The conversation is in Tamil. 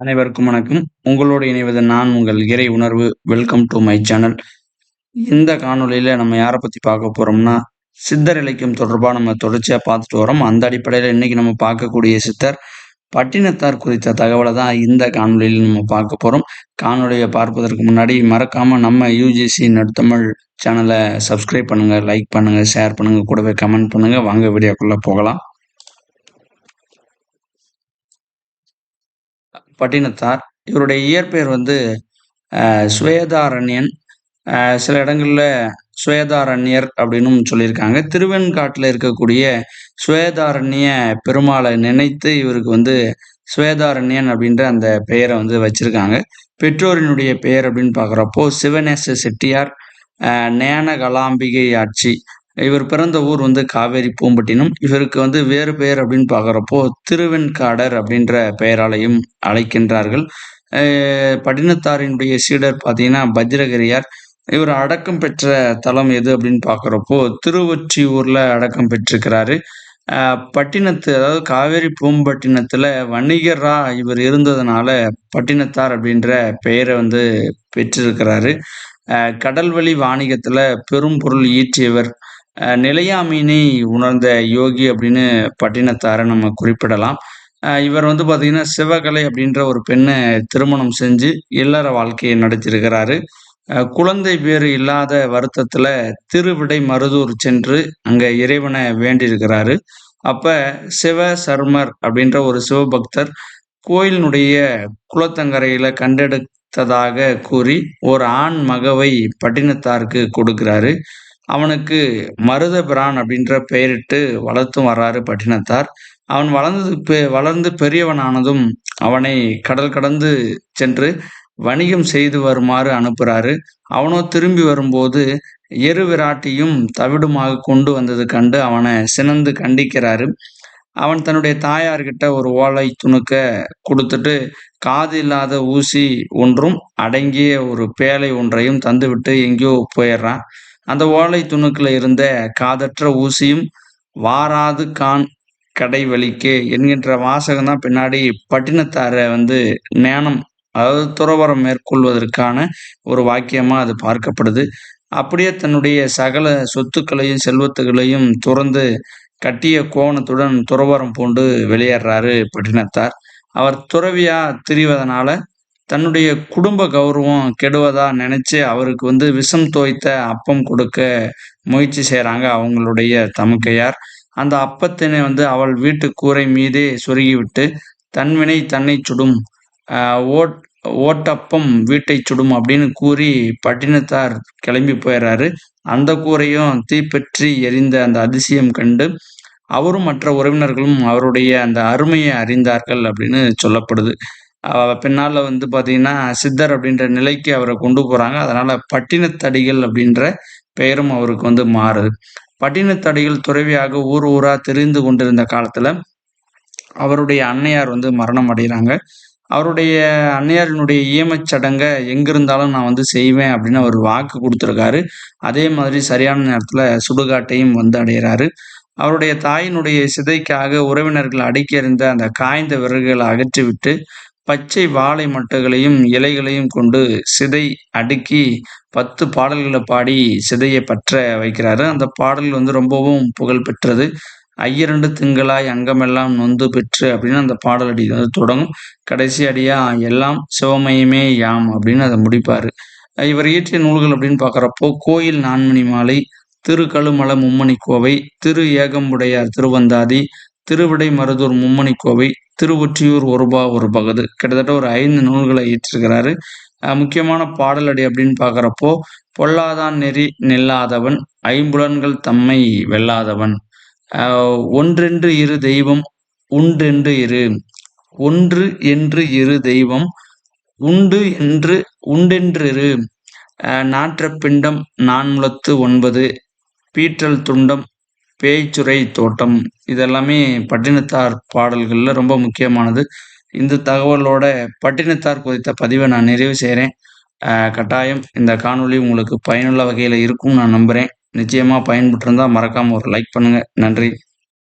அனைவருக்கும் வணக்கம். உங்களோடு இணைவது நான் உங்கள் இறை உணர்வு. வெல்கம் டு மை சேனல் இந்த காணொலியில் நம்ம யாரை பற்றி பார்க்க போகிறோம்னா சித்தர் இலக்கியம் தொடர்பாக நம்ம தொடர்ச்சியாக பார்த்துட்டு வரோம். அந்த அடிப்படையில் இன்றைக்கி நம்ம பார்க்கக்கூடிய சித்தர் பட்டினத்தார் குறித்த தகவலை தான் இந்த காணொலியில் நம்ம பார்க்க போகிறோம் காணொலியை பார்ப்பதற்கு முன்னாடி மறக்காமல் நம்ம யூஜிசி நடுத்தமிழ் சேனலை சப்ஸ்கிரைப் பண்ணுங்கள் லைக் பண்ணுங்கள் ஷேர் பண்ணுங்கள் கூடவே கமெண்ட் பண்ணுங்கள் வாங்க வீடியோக்குள்ளே போகலாம். பட்டினத்தார். இவருடைய இயற்பெயர் வந்து சுவேதாரண்யன். சில இடங்களில் சுவேதாரண்யர் அப்படின்னும் சொல்லியிருக்காங்க. திருவெண்காட்டில் இருக்கக்கூடிய சுவேதாரண்ய பெருமாளை நினைத்து இவருக்கு வந்து சுவேதாரண்யன் அப்படின்ற அந்த பெயரை வந்து வச்சிருக்காங்க. பெற்றோரினுடைய பெயர் அப்படின்னு பார்க்குறப்போ சிவநேச செட்டியார் நேனகலாம்பிகை ஆட்சி இவர் பிறந்த ஊர் வந்து காவேரி பூம்பட்டினம். இவருக்கு வந்து வேறு பெயர் அப்படின்னு பார்க்குறப்போ திருவெண்காடர் அப்படின்ற பெயராலையும் அழைக்கின்றார்கள். படினத்தாரினுடைய சீடர் பார்த்தீங்கன்னா பஜ்ரகிரியார். இவர் அடக்கம் பெற்ற தலம் எது அப்படின்னு பார்க்குறப்போ திருவொற்றியூரில் அடக்கம் பெற்றிருக்கிறாரு. பட்டினத்து அதாவது காவேரி பூம்பட்டினத்தில் வணிகராக இவர் இருந்ததுனால பட்டினத்தார் அப்படின்ற பெயரை வந்து பெற்றிருக்கிறாரு. கடல்வழி வாணிகத்தில் பெரும் பொருள் ஈற்றியவர் நிலையாமீனை உணர்ந்த யோகி அப்படின்னு பட்டினத்தாரை நம்ம குறிப்பிடலாம். இவர் வந்து பார்த்திங்கன்னா சிவகலை அப்படின்ற ஒரு பெண்ணை திருமணம் செஞ்சு இல்லற வாழ்க்கையை நடத்தியிருக்கிறாரு குழந்தை பேர் இல்லாத வருத்தத்தில் திருவிடை மருதூர் சென்று அங்கே இறைவனை வேண்டியிருக்கிறாரு. அப்போ சிவ சர்மர் அப்படின்ற ஒரு சிவபக்தர் கோயிலினுடைய குளத்தங்கரையில் கண்டெடுத்ததாக கூறி ஒரு ஆண் மகவை பட்டினத்தாருக்கு கொடுக்கிறாரு. அவனுக்கு மருத பிரான் அப்படின்ற பெயரிட்டு வளர்த்தும் வர்றாரு பட்டினத்தார். அவன் வளர்ந்தது பெ வளர்ந்து பெரியவனானதும் அவனை கடல் கடந்து சென்று வணிகம் செய்து வருமாறு அனுப்புகிறாரு அவனோ திரும்பி வரும்போது எரு விராட்டியும் தவிடுமாக கொண்டு வந்தது கண்டு அவனை சினந்து கண்டிக்கிறாரு. அவன் தன்னுடைய தாயார்கிட்ட ஒரு ஓலை துணுக்க கொடுத்துட்டு காது இல்லாத ஊசி ஒன்றும் அடங்கிய ஒரு பேலை ஒன்றையும் தந்துவிட்டு எங்கேயோ போயிடுறான். அந்த ஓலை துணுக்கில் இருந்த காதற்ற ஊசியும் வாராது கான் கடை வலிக்கு என்கின்ற வாசகம் தான் பின்னாடி பட்டினத்தாரை வந்து ஞானம் அதாவது துறவரம் மேற்கொள்வதற்கான ஒரு வாக்கியமாக அது பார்க்கப்படுது. அப்படியே தன்னுடைய சகல சொத்துக்களையும் செல்வத்துகளையும் துறந்து கட்டிய கோணத்துடன் துறவரம் பூண்டு வெளியேறாரு பட்டினத்தார். அவர் துறவியா திரிவதனால தன்னுடைய குடும்ப கௌரவம் கெடுவதா நினைச்சு அவருக்கு வந்து விஷம் தோய்த்த அப்பம் கொடுக்க முயற்சி செய்கிறாங்க அவங்களுடைய தமக்கையார். அந்த அப்பத்தினை வந்து அவள் வீட்டு கூரை மீதே சொருகிவிட்டு தன்வினை தன்னை சுடும் ஓட் ஓட்டப்பம் வீட்டை சுடும் அப்படின்னு கூறி பட்டினத்தார் கிளம்பி போயிடுறாரு அந்த கூரையும் தீப்பற்றி எரிந்த அந்த அதிசயம் கண்டு அவரும் மற்ற உறவினர்களும் அவருடைய அந்த அருமையை அறிந்தார்கள் அப்படின்னு சொல்லப்படுது. பின்னால் வந்து பார்த்தீங்கன்னா சித்தர் அப்படின்ற நிலைக்கு அவரை கொண்டு போகிறாங்க அதனால் பட்டினத்தடிகள் அப்படின்ற பெயரும் அவருக்கு வந்து மாறுது. பட்டினத்தடிகள் துறவியாக ஊர் ஊராக தெரிந்து கொண்டிருந்த காலத்தில் அவருடைய அன்னையார் வந்து மரணம் அடைகிறாங்க. அவருடைய அன்னையாரினுடைய ஈமச் சடங்கை எங்கிருந்தாலும் நான் வந்து செய்வேன் அப்படின்னு அவர் வாக்கு கொடுத்துருக்காரு. அதே மாதிரி சரியான நேரத்தில் சுடுகாட்டையும் வந்து அடைகிறாரு. அவருடைய தாயினுடைய சிதைக்காக உறவினர்கள் அடுக்கி இருந்த அந்த காய்ந்த விறகுகளை அகற்றிவிட்டு பச்சை வாழை மட்டைகளையும் இலைகளையும் கொண்டு சிதை அடுக்கி பத்து பாடல்களை பாடி சிதையை பற்ற வைக்கிறாரு. அந்த பாடல் வந்து ரொம்பவும் புகழ் பெற்றது. ஐயரண்டு திங்களாய் அங்கமெல்லாம் நொந்து பெற்று அப்படின்னு அந்த பாடல் அடி வந்து தொடங்கும். கடைசி அடியா எல்லாம் சிவமயமே யாம் அப்படின்னு அதை முடிப்பார். இவர் இயற்றிய நூல்கள் அப்படின்னு பார்க்குறப்போ கோயில் நான்மணி மாலை திரு கழுமல மும்மணி கோவை திரு ஏகம்புடையார் திருவந்தாதி திருவிடை மருதூர் மும்மணி கோவை திருவொற்றியூர் ஒருபா ஒரு பகுது. கிட்டத்தட்ட ஒரு ஐந்து நூல்களை ஈற்றிருக்கிறாரு. முக்கியமான பாடலடி அப்படின்னு பார்க்குறப்போ பொல்லாதான் நெறி நில்லாதவன் ஐம்புலன்கள் தம்மை வெல்லாதவன். ஒன்றென்று இரு தெய்வம் உண்டென்று இரு. ஒன்று என்று இரு தெய்வம் உண்டு என்று உண்டென்றிரு நாற்ற பிண்டம் நான்முளத்து ஒன்பது பீற்றல் துண்டம் பேய்ச்சுரை தோட்டம். இதெல்லாமே பட்டினத்தார் பாடல்களில் ரொம்ப முக்கியமானது. இந்த தகவலோட பட்டினத்தார் குறித்த பதிவை நான் நிறைவு செய்கிறேன் கட்டாயம் இந்த காணொலி உங்களுக்கு பயனுள்ள வகையில் இருக்கும்னு நான் நம்புகிறேன் நிச்சயமாக பயன்பட்டுருந்தால் மறக்காமல் ஒரு லைக் பண்ணுங்கள் நன்றி.